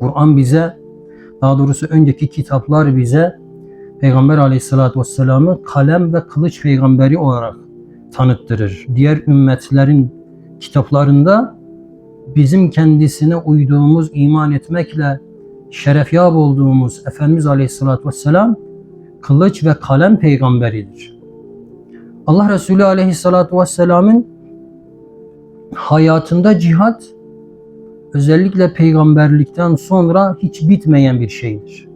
Kur'an bize, daha doğrusu önceki kitaplar bize Peygamber aleyhissalatü vesselam'ı kalem ve kılıç peygamberi olarak tanıttırır. Diğer ümmetlerin kitaplarında bizim kendisine uyduğumuz, iman etmekle şerefyab olduğumuz Efendimiz Aleyhisselatü Vesselam kılıç ve kalem peygamberidir. Allah Resulü Aleyhisselatü Vesselam'ın hayatında cihat özellikle peygamberlikten sonra hiç bitmeyen bir şeydir.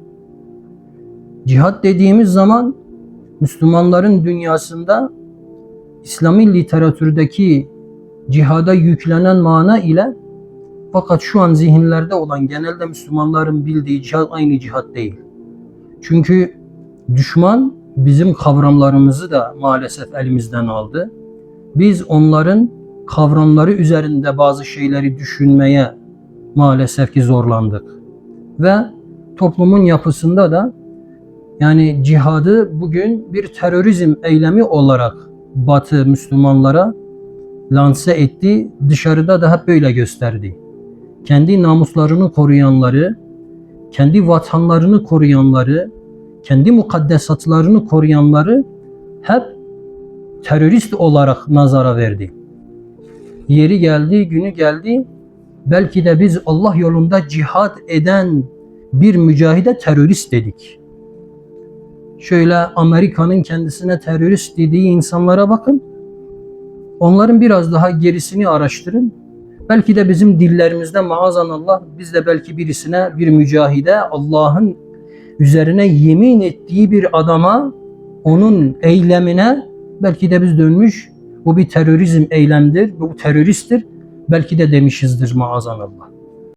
Cihat dediğimiz zaman Müslümanların dünyasında İslami literatürdeki cihada yüklenen mana ile fakat şu an zihinlerde olan genelde Müslümanların bildiği cihat aynı cihat değil. Çünkü düşman bizim kavramlarımızı da maalesef elimizden aldı. Biz onların kavramları üzerinde bazı şeyleri düşünmeye maalesef ki zorlandık. Ve toplumun yapısında da yani cihadı bugün bir terörizm eylemi olarak Batı Müslümanlara lanse etti. Dışarıda da hep böyle gösterdi. Kendi namuslarını koruyanları, kendi vatanlarını koruyanları, kendi mukaddesatlarını koruyanları hep terörist olarak nazara verdi. Yeri geldi, günü geldi. Belki de biz Allah yolunda cihad eden bir mücahide terörist dedik. Şöyle Amerika'nın kendisine terörist dediği insanlara bakın. Onların biraz daha gerisini araştırın. Belki de bizim dillerimizde maazanallah biz de belki birisine bir mücahide Allah'ın üzerine yemin ettiği bir adama onun eylemine belki de biz dönmüş bu bir terörizm eylemdir, bu teröristtir. Belki de demişizdir maazanallah.